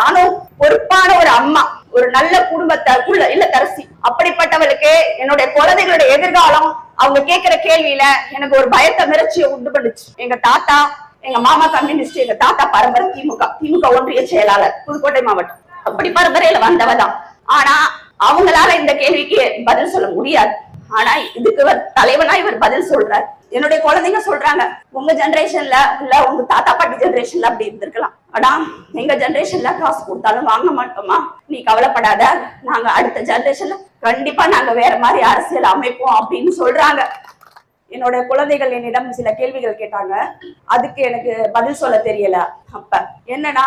நானும் பொறுப்பான ஒரு அம்மா ஒரு நல்ல குடும்பத்தை உள்ள இல்ல தரசி. அப்படிப்பட்டவளுக்கு என்னுடைய குழந்தைகளுடைய எதிர்காலம் அவங்க கேட்கிற கேள்வியில எனக்கு ஒரு பயத்தை மிரட்சியை உண்டு பண்ணுச்சு. எங்க தாத்தா எங்க மாமா கம்யூனிஸ்ட் எங்க தாத்தா பரம்பரை திமுக திமுக ஒன்றிய செயலாளர் புதுக்கோட்டை மாவட்டம். அப்படி பரம்பரையில வந்தவதான். ஆனா அவங்களால இந்த கேள்விக்கு பதில் சொல்ல முடியாது. ஆனா இதுக்கு இவர் தலைவனா இவர் பதில் சொல்றாரு. என்னுடைய குழந்தைங்க சொல்றாங்க உங்க ஜெனரேஷன்ல இல்ல உங்க தாத்தா பாட்டி ஜெனரேஷன்ல அப்படி இருந்திருக்கலாம். அடா எங்க ஜெனரேஷன்ல காசு கொடுத்தாலும் வாங்க மாட்டோமா? நீ கவலைப்படாத நாங்க அடுத்த ஜெனரேஷன்ல கண்டிப்பா நாங்க வேற மாதிரி அரசியல் அமைப்போம் அப்படின்னு சொல்றாங்க. என்னோட குழந்தைகள் என்னிடம் சில கேள்விகள் கேட்டாங்க. அதுக்கு எனக்கு பதில் சொல்ல தெரியல. அப்ப என்னன்னா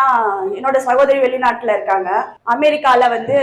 என்னோட சகோதரி வெளிநாட்டுல இருக்காங்க. அமெரிக்கால வந்து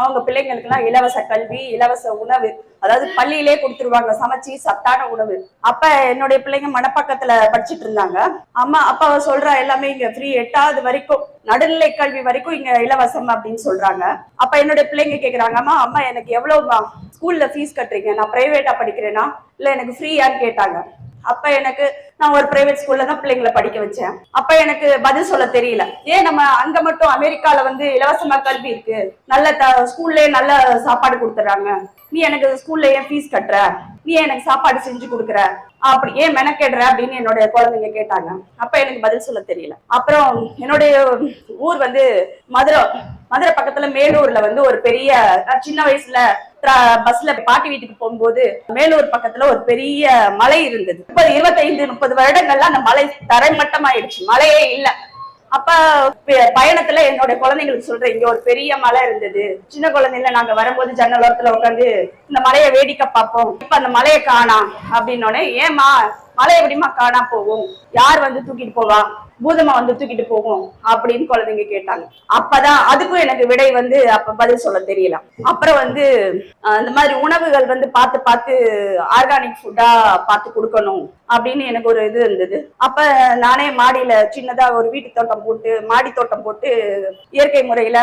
அவங்க பிள்ளைங்களுக்கு எல்லாம் இலவச கல்வி இலவச உணவு அதாவது பள்ளியிலே கொடுத்துருவாங்க சமைச்சு சத்தான உணவு. அப்ப என்னுடைய பிள்ளைங்க மணப்பக்கத்துல படிச்சிட்டு இருந்தாங்க. அம்மா அப்பா அவ சொல்றா எல்லாமே இங்க ஃப்ரீ எட்டாவது வரைக்கும் நடுநிலை கல்வி வரைக்கும் இங்க இலவசம் அப்படின்னு சொல்றாங்க. அப்ப என்னுடைய பிள்ளைங்க கேக்குறாங்க அம்மா அம்மா எனக்கு எவ்வளவுமா? ஸ்கூல்ல ஃபீஸ் கட்டுறீங்க நான் பிரைவேட்டா படிக்கிறேனா? இல்ல எனக்கு ஃப்ரீயான்னு கேட்டாங்க. அப்ப எனக்கு நான் ஒரு பிரைவேட் ஸ்கூல்ல தான் பிள்ளைங்களை படிக்க வச்சேன். அப்ப எனக்கு பதில் சொல்ல தெரியல. ஏன் நம்ம அங்க மட்டும் அமெரிக்கால வந்து இலவசமா கல்வி இருக்கு. நல்ல த- நல்ல சாப்பாடு கொடுத்துறாங்க நீ எனக்கு ஸ்கூல்ல ஏன் ஃபீஸ் கட்டுற? நீ ஏன் எனக்கு சாப்பாடு செஞ்சு கொடுக்குற? அப்படி ஏன் மெனக்கெடுற அப்படின்னு என்னுடைய குழந்தைங்க கேட்டாங்க. அப்ப எனக்கு பதில் சொல்ல தெரியல. அப்புறம் என்னுடைய ஊர் வந்து மதுரை மதுரை பக்கத்துல மேலூர்ல வந்து ஒரு பெரிய நான் சின்ன வயசுல பஸ்ல பாட்டி வீட்டுக்கு போகும்போது மேலூர் பக்கத்துல ஒரு பெரிய மலை இருந்தது. முப்பது இருபத்தைந்து முப்பது வருடங்கள்ல அந்த மலை தரைமட்டமாயிடுச்சு. மலையே இல்ல. அப்ப பயணத்துல என்னோட குழந்தைங்களுக்கு சொல்றேன் இங்க ஒரு பெரிய மலை இருந்தது. சின்ன குழந்தைல நாங்க வரும்போது ஜன்னல் ஓரத்துல உட்காந்து இந்த மலையை வேடிக்கை பார்ப்போம். இப்ப அந்த மலையை காணாம். அப்படின்னோடனே ஏமா மழை எப்படிமா காணா போகும்? யார் வந்து தூக்கிட்டு போவா? பூதமா வந்து தூக்கிட்டு போகும்? அப்படின்னு குழந்தைங்க கேட்டாங்க. அப்பதான் அதுக்கும் எனக்கு விடை வந்து அப்ப பதில் சொல்ல தெரியல. அப்புறம் வந்து இந்த மாதிரி உணவுகள் வந்து பார்த்து பார்த்து ஆர்கானிக் ஃபுட்டா பார்த்து கொடுக்கணும் அப்படின்னு எனக்கு ஒரு இது இருந்தது. அப்ப நானே மாடியில சின்னதா ஒரு வீட்டு தோட்டம் போட்டு மாடி தோட்டம் போட்டு இயற்கை முறையில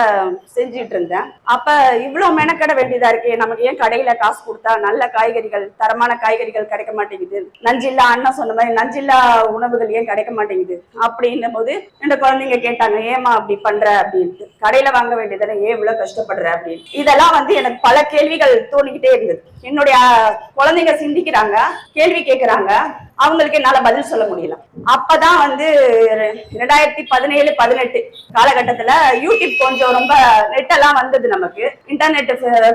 செஞ்சுட்டு இருந்தேன். அப்ப இவ்வளவு மெனக்கட வேண்டியதா இருக்கு நமக்கு ஏன் கடையில காசு கொடுத்தா நல்ல காய்கறிகள் தரமான காய்கறிகள் கிடைக்க மாட்டேங்குது? நஞ்சில்லா அண்ணா சொன்ன மாதிரி நஞ்சில்லா உணவுகள் ஏன் கிடைக்க மாட்டேங்குது? அப்படின்னும் போது இந்த குழந்தைங்க கேட்டாங்க ஏமா அப்படி பண்ற? அப்படின்ட்டு. கடையில வாங்க வேண்டியதானே ஏன் இவ்வளவு கஷ்டப்படுற? அப்படின்னு இதெல்லாம் வந்து எனக்கு பல கேள்விகள் தோணிக்கிட்டே இருந்தது. என்னுடைய குழந்தைங்க சிந்திக்கிறாங்க கேள்வி கேட்கிறாங்க அவங்களுக்கு என்னால பதில் சொல்ல முடியல. அப்பதான் வந்து ரெண்டாயிரத்தி பதினேழு பதினெட்டு காலகட்டத்துல யூடியூப் கொஞ்சம் ரொம்ப நெட் எல்லாம் வந்தது நமக்கு. இன்டர்நெட்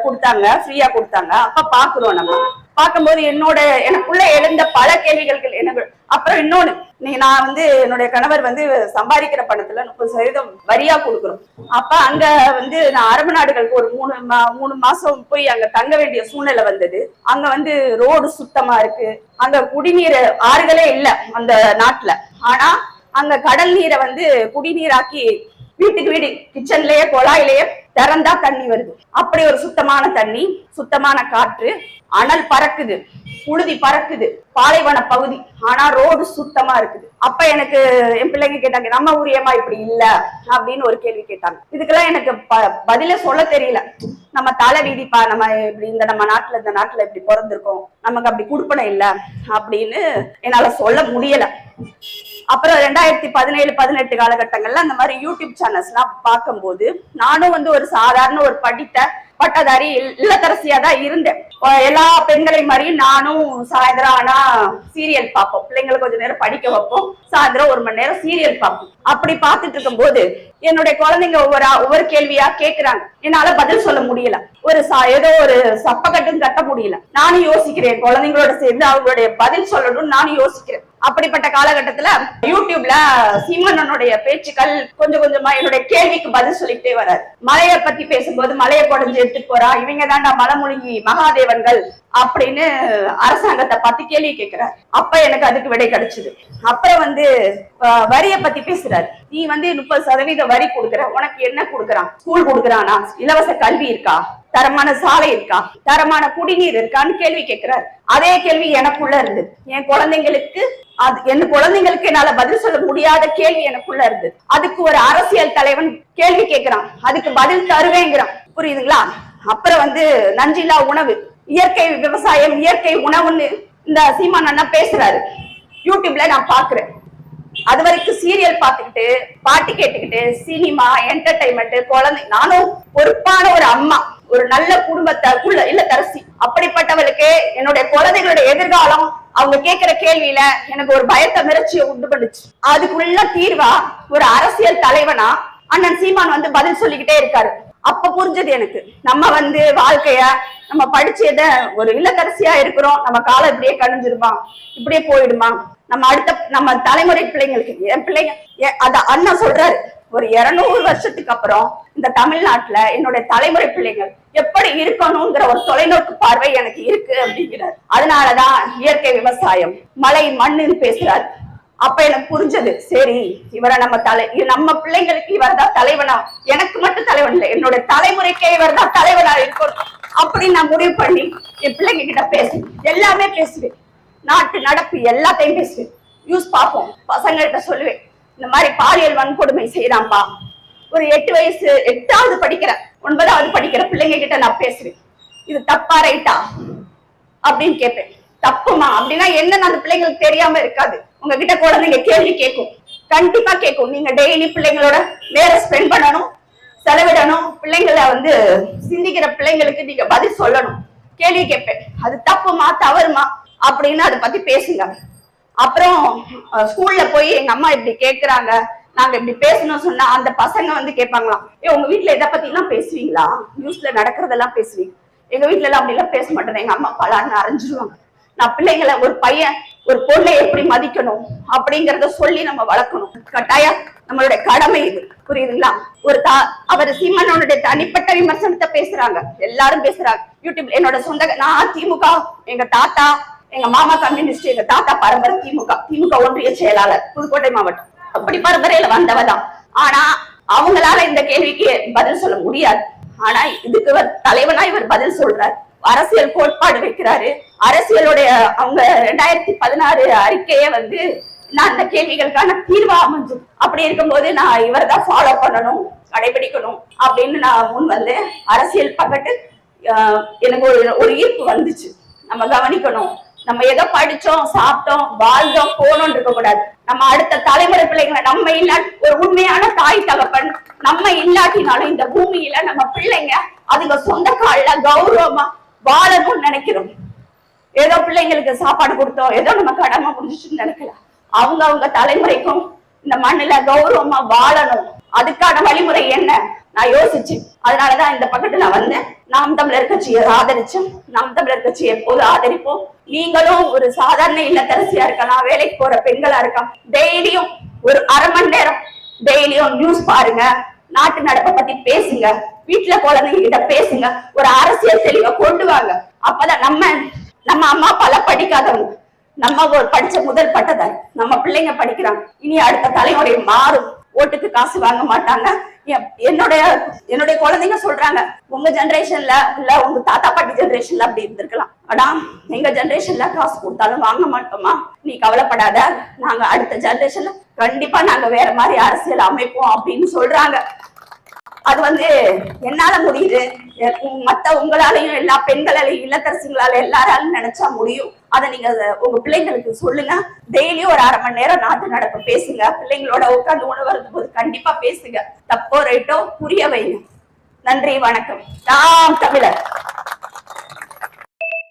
கொடுத்தாங்க ஃப்ரீயா கொடுத்தாங்க. அப்ப பாக்குறோம் நம்ம. பார்க்கும்போது என்னோட எனக்குள்ள எழுந்த பல கேள்விகள் எனக்கு அப்புறம் இன்னொன்னு நீங்க நான் வந்து என்னுடைய கணவர் வந்து சம்பாதிக்கிற பணத்துல முப்பது சதவீதம் வரியா கொடுக்குறோம். அப்ப அங்க வந்து நான் அரபு நாடுகளுக்கு ஒரு மூணு மா- மூணு மாசம் போய் அங்க தங்க வேண்டிய சூழ்நிலை வந்தது. அங்க வந்து ரோடு சுத்தமா இருக்கு. அங்க குடிநீர் ஆறுகளே இல்லை அந்த நாட்டுல. ஆனா அங்க கடல் நீரை வந்து குடிநீராக்கி வீட்டுக்கு வீடு கிச்சன்லயே குழாயிலேயே திறந்தா தண்ணி வருது. அப்படி ஒரு சுத்தமான தண்ணி சுத்தமான காற்று அனல் பறக்குது புழுதி பறக்குது பாலைவன பகுதி. ஆனா ரோடு சுத்தமா இருக்குது. அப்ப எனக்கு என் பிள்ளைங்க கேட்டாங்க நம்ம ஊரியமா இப்படி இல்ல அப்படின்னு ஒரு கேள்வி கேட்டாங்க. இதுக்கெல்லாம் எனக்கு ப- சொல்ல தெரியல. நம்ம தலை வீதிப்பா நம்ம இப்படி இந்த நம்ம நாட்டுல இந்த நாட்டுல இப்படி பிறந்திருக்கோம். நமக்கு அப்படி குடுப்பனை இல்ல அப்படின்னு என்னால சொல்ல முடியல. அப்புறம் ரெண்டாயிரத்தி பதினேழு பதினெட்டு காலகட்டங்கள்ல அந்த மாதிரி யூடியூப் சேனல்ஸ் எல்லாம் பார்க்கும்போது நானும் வந்து ஒரு சாதாரண ஒரு படித்த பட்டதாரி இல்லத்தரசியா தான் இருந்தேன். எல்லா பெண்களை மாதிரி நானும் சாயந்தரம் ஆனா சீரியல் பார்ப்போம். பிள்ளைங்களை கொஞ்ச நேரம் படிக்க வைப்போம். சாயந்தரம் ஒரு மணி நேரம் சீரியல் பார்ப்போம். அப்படி பார்த்துட்டு இருக்கும்போது என்னுடைய குழந்தைங்க ஒவ்வொரு ஒவ்வொரு கேள்வியா கேக்குறாங்க. என்னால பதில் சொல்ல முடியல. ஒரு ஏதோ ஒரு சப்பக்கட்டும் கட்ட முடியல. நானும் யோசிக்கிறேன். குழந்தைங்களோட சேர்ந்து அவங்களுடைய பதில் சொல்லணும்னு நானும் யோசிக்கிறேன். அப்படிப்பட்ட காலகட்டத்துல யூடியூப்ல சீமனனுடைய பேச்சுக்கள் கொஞ்சம் கொஞ்சமா என்னுடைய கேள்விக்கு பதில் சொல்லிட்டே வராரு. மலையை பத்தி பேசும்போது மலையை குடஞ்சு எடுத்துட்டு போறா. இவங்க தாண்டா மலமுழுங்கி மகாதேவன்கள் அப்படின்னு அரசாங்கத்தை பார்த்து கேள்வி கேட்கிறார் அப்ப எனக்கு அதுக்கு விடை கிடைச்சது. அப்புறம் வந்து வரிய பத்தி பேசுறாரு. நீ வந்து முப்பது சதவீத வரி கொடுக்குற உனக்கு என்ன கொடுக்குறான்? ஸ்கூல் கொடுக்குறானா? இலவச கல்வி இருக்கா? தரமான சாலை இருக்கா? தரமான குடிநீர் இருக்கான்னு கேள்வி கேட்கிறாரு. அதே கேள்வி எனக்குள்ள இருந்து. என் குழந்தைங்களுக்கு அது என் குழந்தைங்களுக்கு என்னால பதில் சொல்ல முடியாத கேள்வி எனக்குள்ள இருந்து. அதுக்கு ஒரு அரசியல் தலைவன் கேள்வி கேட்கிறான். அதுக்கு பதில் தருவேங்கிறான். புரியுதுங்களா? அப்புறம் வந்து நஞ்சில்லா உணவு. இயற்கை விவசாயம் இயற்கை உணவுன்னு இந்த சீமான் அண்ணா பேசுறாரு. யூடியூப்ல நான் பாக்குறேன் அது வரைக்கும் சீரியல் பார்த்துக்கிட்டு பாட்டு கேட்டுக்கிட்டு சினிமா என்டர்டைன்மெண்ட் குழந்தை நானும் பொறுப்பான ஒரு அம்மா ஒரு நல்ல குடும்பத்தை உள்ள இல்ல தரசி. அப்படிப்பட்டவளுக்கு என்னுடைய குழந்தைகளுடைய எதிர்காலம் அவங்க கேட்கிற கேள்வியில எனக்கு ஒரு பயத்தை மிரட்சியை உண்டு பண்ணுச்சு. அதுக்குள்ள தீர்வா ஒரு அரசியல் தலைவனா அண்ணன் சீமான் வந்து பதில் சொல்லிக்கிட்டே இருக்காரு. அப்ப புரிஞ்சது எனக்கு. நம்ம வந்து வாழ்க்கைய நம்ம படிச்சத ஒரு இல்லத்தரசியா இருக்கிறோம். நம்ம காலம் இப்படியே கணிஞ்சிருமா இப்படியே போயிடுமா? நம்ம அடுத்த நம்ம தலைமுறை பிள்ளைங்களுக்கு என் பிள்ளைங்க அத அண்ணா சொல்றாரு. ஒரு இருநூறு வருஷத்துக்கு அப்புறம் இந்த தமிழ்நாட்டுல என்னுடைய தலைமுறை பிள்ளைகள் எப்படி இருக்கணுங்கிற ஒரு தொலைநோக்கு பார்வை எனக்கு இருக்கு அப்படிங்கிறார். அதனாலதான் இயற்கை விவசாயம் மலை மண்ணுன்னு பேசுறாரு. அப்ப எனக்கு புரிஞ்சது சரி இவரை நம்ம தலை நம்ம பிள்ளைங்களுக்கு இவர் தான் தலைவனா? எனக்கு மட்டும் தலைவன் இல்லை என்னோட தலைமுறைக்கே இவர் தான் தலைவனா இருக்கணும். அப்படின்னு நான் முடிவு பண்ணி என் பிள்ளைங்க கிட்ட பேசுவேன். எல்லாமே பேசுவேன். நாட்டு நடப்பு எல்லாத்தையும் பேசுவேன் நியூஸ் பார்ப்போம். பசங்கள்கிட்ட சொல்லுவேன் இந்த மாதிரி பாலியல் வன்கொடுமை செய்யறாம்பா ஒரு எட்டு வயசு எட்டாவது படிக்கிற ஒன்பதாவது படிக்கிற பிள்ளைங்க கிட்ட நான் பேசுவேன். இது தப்பா ரைட்டா அப்படின்னு கேட்பேன். தப்புமா அப்படின்னா என்னன்னு அந்த பிள்ளைங்களுக்கு தெரியாம இருக்காது. உங்ககிட்ட குழந்தைங்க கேள்வி கேட்கும். கண்டிப்பா கேட்கும். நீங்க டெய்லி பிள்ளைங்களோட நேரம் ஸ்பெண்ட் பண்ணணும் செலவிடணும். பிள்ளைங்களை வந்து சிந்திக்கிற பிள்ளைங்களுக்கு நீங்க பதில் சொல்லணும். கேள்வி கேட்பேன். அது தப்புமா தவறுமா? அப்படின்னு அதை பத்தி பேசுங்க. அப்புறம் ஸ்கூல்ல போய் எங்க அம்மா இப்படி கேக்குறாங்க நாங்க இப்படி பேசணும் சொன்னா அந்த பசங்க வந்து கேட்பாங்களாம் ஏ உங்க வீட்ல எதை பத்தி எல்லாம் பேசுவீங்களா? நியூஸ்ல நடக்கிறதெல்லாம் பேசுவீங்க. எங்க வீட்ல எல்லாம் அப்படி எல்லாம் பேச மாட்டேன். எங்க அம்மா பலான்னு அரைஞ்சிருவாங்க. நான் பிள்ளைங்களை ஒரு பையன் ஒரு பொண்ணை எப்படி மதிக்கணும் அப்படிங்கறத சொல்லி நம்ம வளர்க்கணும். கட்டாயம் நம்மளுடைய கடமை இது. புரியுதுங்களா? ஒரு தா அவர் சீமானோட தனிப்பட்ட விமர்சனத்தை பேசுறாங்க. எல்லாரும் பேசுறாங்க. யூடியூப் என்னோட சொந்த நான் திமுக எங்க தாத்தா எங்க மாமா கம்யூனிஸ்ட் எங்க தாத்தா பரம்பரை திமுக திமுக ஒன்றிய செயலாளர் புதுக்கோட்டை மாவட்டம். அப்படி பரம்பரையில வந்தவதான் ஆனா அவங்களால இந்த கேள்விக்கு பதில் சொல்ல முடியாது. ஆனா இதுக்கு தலைவனா இவர் பதில் சொல்றாரு. அரசியல் கோட்பாடு வைக்கிறாரு. அரசியலுடைய அவங்க ரெண்டாயிரத்தி பதினாறு அறிக்கையை வந்து நான் அந்த கேள்விகளுக்கான தீர்வா அமைஞ்சு அப்படி இருக்கும்போது நான் இவரை தான் ஃபாலோ பண்ணணும் கடைபிடிக்கணும் அப்படின்னு நான் முன் வந்து அரசியல் பக்கத்து ஆஹ் எனக்கு ஒரு ஒரு ஈர்ப்பு வந்துச்சு. நம்ம கவனிக்கணும். நம்ம ஏதோ படிச்சோம் சாப்பிட்டோம் வாழ்ந்தோம் போனோம்னு இருக்க கூடாது நம்ம அடுத்த தலைமுறை பிள்ளைங்களை நம்ம இல்லா ஒரு உண்மையான தாய் தகப்பன் நம்ம இல்லாட்டினாலும் இந்த பூமியில நம்ம பிள்ளைங்க அதுங்க சொந்த கால்ல கௌரவமா வாழணும்னு நினைக்கிறோம். ஏதோ பிள்ளைங்களுக்கு சாப்பாடு கொடுத்தோம் ஏதோ நம்ம கடமை முடிஞ்சுச்சுன்னு நினைக்கல அவங்க அவங்க தலைமுறைக்கும் இந்த மண்ணுல கௌரவமா வாழணும். அதுக்கான வழிமுறை என்ன? நான் யோசிச்சேன் அதனாலதான் இந்த பக்கத்துல நான் வந்தேன். நாம் தமிழர் கட்சியை ஆதரிச்சோம். நாம் தமிழர் கட்சியை எப்போது ஆதரிப்போம்? நீங்களும் ஒரு சாதாரண இல்லத்தரசியா இருக்கலாம். வேலைக்கு போற பெண்களா இருக்கலாம். டெய்லியும் ஒரு அரை மணி நேரம் டெய்லியும் நியூஸ் பாருங்க. நாட்டு நடப்பை பத்தி பேசுங்க. வீட்டுல குழந்தைங்க கிட்ட பேசுங்க. ஒரு அரசியல் தெளிவை கொண்டு வாங்க. அப்பதான் நம்ம நம்ம அம்மா அப்பால படிக்காதவங்க. நம்ம ஒரு படிச்ச முதல் பட்டதாரி. நம்ம பிள்ளைங்க படிக்கிறாங்க. இனி அடுத்த தலைமுறை மாறும். ஓட்டுக்கு காசு வாங்க மாட்டாங்க. என்னுடைய என்னுடைய குழந்தைங்க சொல்றாங்க உங்க ஜெனரேஷன்ல இல்ல உங்க தாத்தா பாட்டி ஜெனரேஷன்ல அப்படி இருந்திருக்கலாம். ஆனா எங்க ஜெனரேஷன்ல காசு கொடுத்தாலும் வாங்க மாட்டோமா? நீ கவலைப்படாத நாங்க அடுத்த ஜெனரேஷன்ல கண்டிப்பா நாங்க வேற மாதிரி அரசியல் அமைப்போம் அப்படின்னு சொல்றாங்க. அது வந்து என்னால முடியுது. மத்த உங்களாலையும் எல்லா பெண்களாலையும் இல்லத்தரசிங்களால எல்லாராலும் நினைச்சா முடியும். அதை நீங்க உங்க பிள்ளைங்களுக்கு சொல்லுங்க. டெய்லியும் ஒரு அரை மணி நேரம் நாட்டு நடப்பு பேசுங்க. பிள்ளைங்களோட உட்கார்ந்து உணவு போது கண்டிப்பா பேசுங்க. தப்போ ரைட்டோ புரிய வைங்க. நன்றி வணக்கம். நாம் தமிழர்.